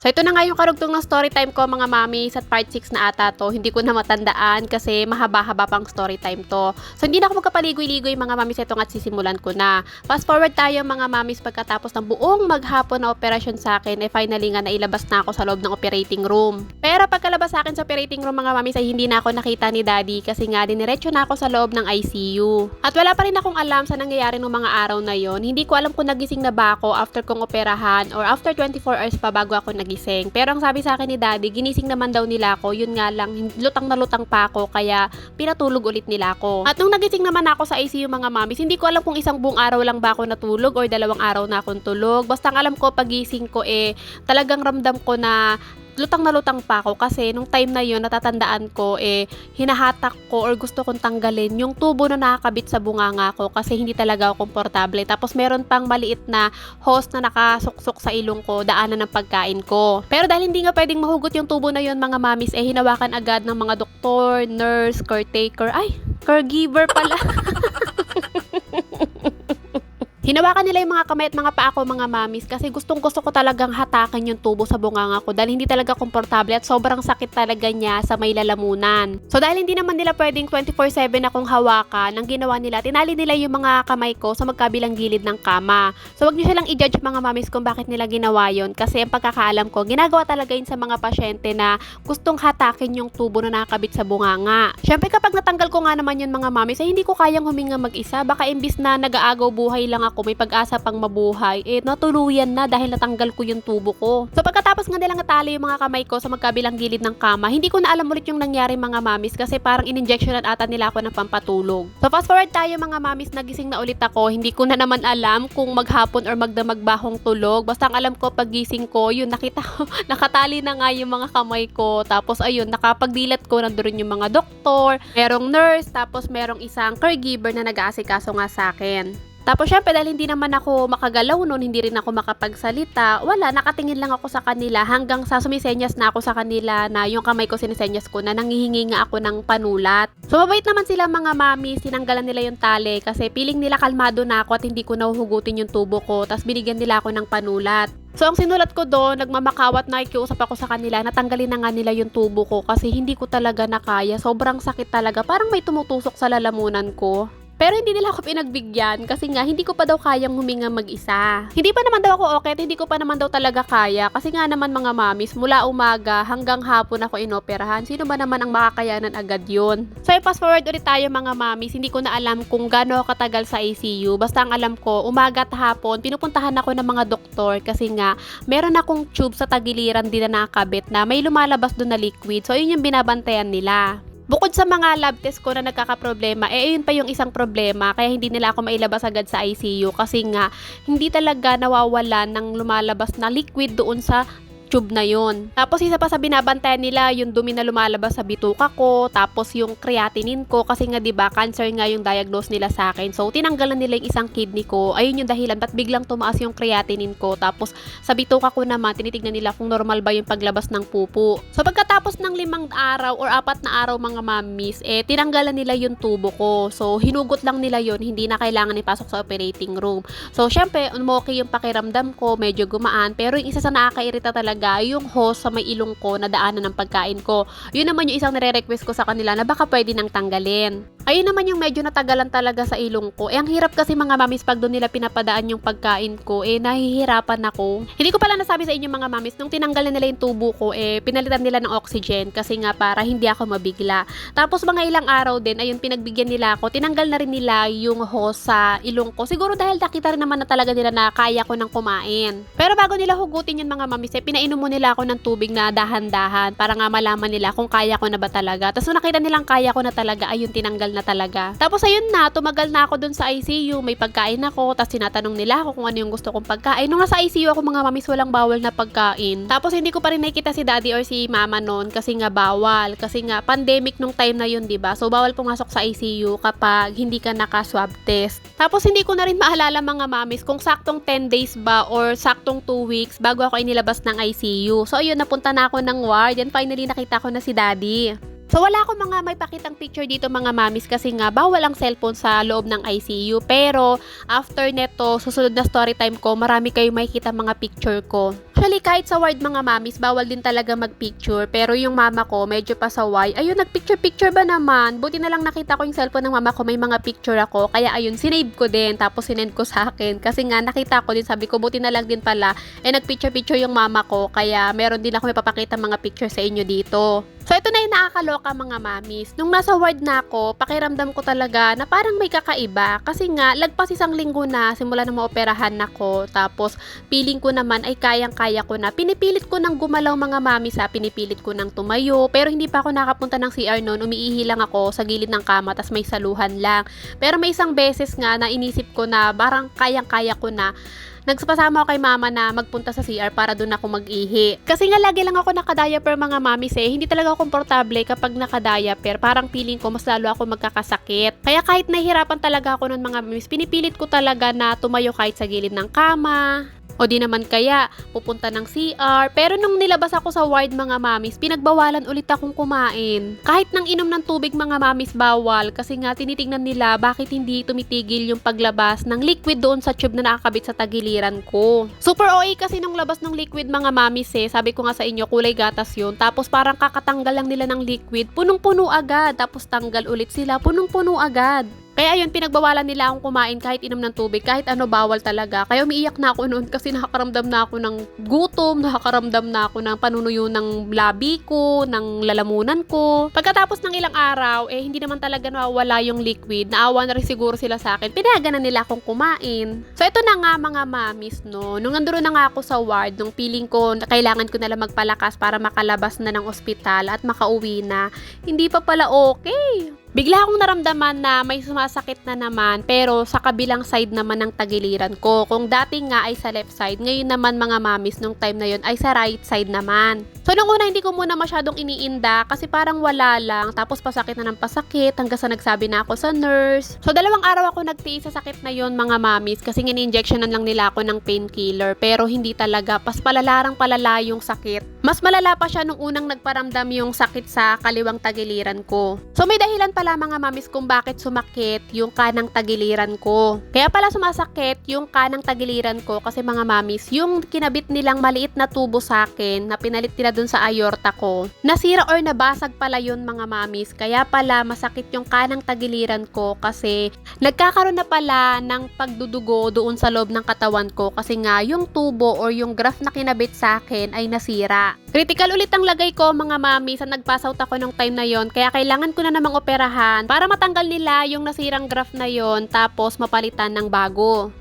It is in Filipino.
So ito na nga yung karugtong ng story time ko mga mami sa part 6 na ata to. Hindi ko na matandaan kasi mahaba-haba pang story time to. So hindi na ako magkapaligoy-ligoy mga mami sa itong at sisimulan ko na. Fast forward tayo mga mamis pagkatapos ng buong maghapon na operasyon sa akin eh finally nga nailabas na ako sa loob ng operating room. Pero pagkalabas sa akin sa operating room mga mamis ay hindi na ako nakita ni daddy kasi nga diniretso na ako sa loob ng ICU. At wala pa rin akong alam sa nangyayari ng mga araw na yon. Hindi ko alam kung nagising na ba ako after kong operahan or after 24 hours pa bago ako nagising. Pero ang sabi sa akin ni daddy, ginising naman daw nila ako. Yun nga lang, lutang na lutang pa ako kaya pinatulog ulit nila ako. At nung nagising naman ako sa ICU mga mamis, hindi ko alam kung isang buong araw lang ba ako natulog or dalawang araw na akong tulog. Basta alam ko pagising ko eh talagang ramdam ko na lutang na lutang pa ako kasi nung time na yun natatandaan ko eh hinahatak ko or gusto kong tanggalin yung tubo na nakakabit sa bunganga ko kasi hindi talaga ako komportable. Tapos meron pang maliit na hose na nakasuksok sa ilong ko, daanan ng pagkain ko. Pero dahil hindi nga pwedeng mahugot yung tubo na yun mga mamis, eh hinawakan agad ng mga doktor, nurse, caretaker, ay, caregiver pala. Hinawakan nila yung mga kamay at mga paa ko mga mamis kasi gustong gusto ko talagang hatakan yung tubo sa bunganga ko dahil hindi talaga komportable at sobrang sakit talaga niya sa may lalamunan. So dahil hindi naman nila pwedeng 24-7 akong hawakan, ang ginawa nila, tinali nila yung mga kamay ko sa magkabilang gilid ng kama. So wag niyo silang i-judge mga mamis kung bakit nila ginawa yon kasi ang pagkakaalam ko, ginagawa talaga yun sa mga pasyente na gustong hatakin yung tubo na nakakabit sa bunganga. Syempre kapag natanggal ko nga naman yun mga mamis, ay hindi ko kayang huminga mag-isa. Baka imbis na nag-aagaw buhay lang ako, may pag-asa pang mabuhay, eh natuluyan na dahil natanggal ko yung tubo ko. So pagkatapos nga nilang natali yung mga kamay ko sa magkabilang gilid ng kama, hindi ko na alam ulit yung nangyari mga mamis kasi parang in-injectionan ata nila ako ng pampatulog. So fast forward tayo mga mamis, nagising na ulit ako. Hindi ko na naman alam kung maghapon or magdamagbahong tulog. Basta ang alam ko pagising ko, yun nakita ko, nakatali na nga yung mga kamay ko. Tapos ayun, nakapagdilat ko, nandoon yung mga doktor, merong nurse, tapos merong isang caregiver na nag-aasikaso nga sa akin. Tapos syempre dahil hindi naman ako makagalaw noon, hindi rin ako makapagsalita, wala, nakatingin lang ako sa kanila hanggang sa sumisenyas na ako sa kanila na yung kamay ko sinisenyas ko na nangihingi nga ako ng panulat. So mabait naman sila mga mami, sinanggalan nila yung tali kasi piling nila kalmado na ako at hindi ko nahuhugutin yung tubo ko, tapos binigyan nila ako ng panulat. So ang sinulat ko doon, nagmamakawat na ikiusap ako sa kanila, natanggalin na nga nila yung tubo ko kasi hindi ko talaga nakaya. Sobrang sakit talaga, parang may tumutusok sa lalamunan ko. Pero hindi nila ako pinagbigyan kasi nga hindi ko pa daw kayang huminga mag-isa. Hindi pa naman daw ako okay hindi ko pa naman daw talaga kaya kasi nga naman mga mamis mula umaga hanggang hapon ako inoperahan. Sino ba naman ang makakayanan agad yun? So fast forward ulit tayo mga mamis, hindi ko na alam kung gaano katagal sa ICU. Basta ang alam ko, umaga at hapon, pinupuntahan ako ng mga doktor kasi nga meron akong tube sa tagiliran din na nakakabit na may lumalabas doon na liquid. So yun yung binabantayan nila. Bukod sa mga lab test ko na nagkakaproblema, eh ayun pa yung isang problema kaya hindi nila ako mailabas agad sa ICU kasi nga hindi talaga nawawalan ng lumalabas na liquid doon sa tube na yon. Tapos isa pa sa binabantayan nila yung dumi na lumalabas sa bituka ko, tapos yung creatinine ko kasi nga 'di ba cancer nga yung diagnose nila sa akin. So tinanggalan nila yung isang kidney ko. Ayun yung dahilan ba't biglang tumaas yung creatinine ko. Tapos sa bituka ko naman tinitignan nila kung normal ba yung paglabas ng pupo. So pagkatapos ng limang araw or apat na araw mga mamis, eh tinanggalan nila yung tubo ko. So hinugot lang nila yon, hindi na kailangan ipasok sa operating room. So syempre, okay yung pakiramdam ko, medyo gumaan, pero yung isa sa nakakairita talaga yung hose sa may ilong ko na daanan ng pagkain ko. Yun naman yung isang nire-request ko sa kanila na baka pwede nang tanggalin. Ayun naman yung medyo natagalan talaga sa ilong ko. Eh ang hirap kasi mga mamis pag doon nila pinapadaan yung pagkain ko, eh nahihirapan ako. Hindi ko pala nasabi sa inyo mga mamis, nung tinanggal nila yung tubo ko, eh pinalitan nila ng oxygen kasi nga para hindi ako mabigla. Tapos mga ilang araw din, ayun pinagbigyan nila ako, tinanggal na rin nila yung hose sa ilong ko. Siguro dahil nakita rin naman na talaga nila na kaya ko nang kumain. Pero bago nila hugutin yun mga mamis, eh pinainom nila ako ng tubig na dahan-dahan para nga malaman nila kung kaya ko na ba talaga. Tapos nung nakita nilang kaya ko na talaga, ayun tinanggal na talaga. Tapos ayun na, tumagal na ako dun sa ICU, may pagkain ako, tapos tinatanong nila ako kung ano yung gusto kong pagkain. Nung nasa ICU ako mga mamis, walang bawal na pagkain. Tapos hindi ko pa rin nakikita si daddy or si mama noon kasi nga bawal. Kasi nga pandemic nung time na yun, 'di ba? So bawal pumasok sa ICU kapag hindi ka naka-swab test. Tapos hindi ko na rin maalala mga mamis kung saktong 10 days ba or saktong 2 weeks bago ako inilabas ng ICU. So ayun, napunta na ako ng ward and finally nakita ko na si daddy. So wala akong mga may pakitang picture dito mga mamis kasi nga bawal ang cellphone sa loob ng ICU. Pero after neto, susunod na story time ko, marami kayong makikita mga picture ko. Actually, kahit sa ward mga mamis, bawal din talaga magpicture. Pero yung mama ko, medyo pasaway. Ayun, nagpicture-picture ba naman? Buti na lang nakita ko yung cellphone ng mama ko, may mga picture ako. Kaya ayun, sinave ko din. Tapos sinend ko sa akin. Kasi nga, nakita ko din, sabi ko, buti na lang din pala. Eh, nagpicture-picture yung mama ko. Kaya meron din ako may papakita mga picture sa inyo dito. So, ito na yung nakakaloka mga mamis. Nung nasa ward na ako, pakiramdam ko talaga na parang may kakaiba. Kasi nga, lagpas isang linggo na, simula na maoperahan ako. Tapos, feeling ko naman ay kayang-kaya ko na. Pinipilit ko nang gumalaw mga mamis ha. Pinipilit ko nang tumayo. Pero hindi pa ako nakapunta ng CR noon. Umiihi lang ako sa gilid ng kama, tas may saluhan lang. Pero may isang beses nga na inisip ko na parang kayang-kaya ko na Nagpasama ako kay mama na magpunta sa CR para doon ako mag-ihi. Kasi nga lagi lang ako nakadiaper mga mamis eh. Hindi talaga komportable kapag nakadiaper. Parang feeling ko mas lalo ako magkakasakit. Kaya kahit nahihirapan talaga ako nun mga mamis, pinipilit ko talaga na tumayo kahit sa gilid ng kama. O di naman kaya, pupunta ng CR. Pero nung nilabas ako sa ward mga mamis, pinagbawalan ulit akong kumain. Kahit nang inom ng tubig mga mamis bawal kasi nga tinitingnan nila bakit hindi tumitigil yung paglabas ng liquid doon sa tube na nakakabit sa tagiliran ko. Super OA kasi nung labas ng liquid mga mamis eh. Sabi ko nga sa inyo, kulay gatas yun. Tapos parang kakatanggal lang nila ng liquid. Punong-puno agad. Tapos tanggal ulit sila. Punong-puno agad. Kaya ayun, pinagbawalan nila akong kumain kahit inom ng tubig, kahit ano bawal talaga. Kaya umiiyak na ako noon kasi nakakaramdam na ako ng gutom, nakakaramdam na ako ng panunuyo ng labi ko, ng lalamunan ko. Pagkatapos ng ilang araw, eh hindi naman talaga nawawala yung liquid. Naawa na rin siguro sila sa akin. Pinayagan na nila akong kumain. So ito na nga mga mamis, no. Nung nandun na nga ako sa ward, nung feeling ko kailangan ko na lang magpalakas para makalabas na ng ospital at makauwi na, hindi pa pala okay. Bigla akong naramdaman na may sumasakit na naman pero sa kabilang side naman ng tagiliran ko. Kung dati nga ay sa left side, ngayon naman mga mamis nung time na yun ay sa right side naman. So nung una hindi ko muna masyadong iniinda kasi parang wala lang tapos pasakit na ng pasakit hanggang sa nagsabi na ako sa nurse. So dalawang araw ako nagtiis sa sakit na yon mga mamis kasi ini-injectionan lang nila ako ng painkiller pero hindi talaga pas palalarang palala yung sakit. Mas malala pa siya nung unang nagparamdam yung sakit sa kaliwang tagiliran ko. So may dahilan pala mga mamis kung bakit sumakit yung kanang tagiliran ko. Kaya pala sumasakit yung kanang tagiliran ko kasi mga mamis, yung kinabit nilang maliit na tubo sa akin na pinalit nila dun sa aorta ko, nasira or nabasag pala yun mga mamis. Kaya pala masakit yung kanang tagiliran ko kasi nagkakaroon na pala ng pagdudugo doon sa loob ng katawan ko kasi nga yung tubo or yung graft na kinabit sa akin ay nasira. Critical ulit ang lagay ko mga mami sa nag-pass out ako nung time na yon kaya kailangan ko na namang operahan para matanggal nila yung nasirang graft na yon tapos mapalitan ng bago.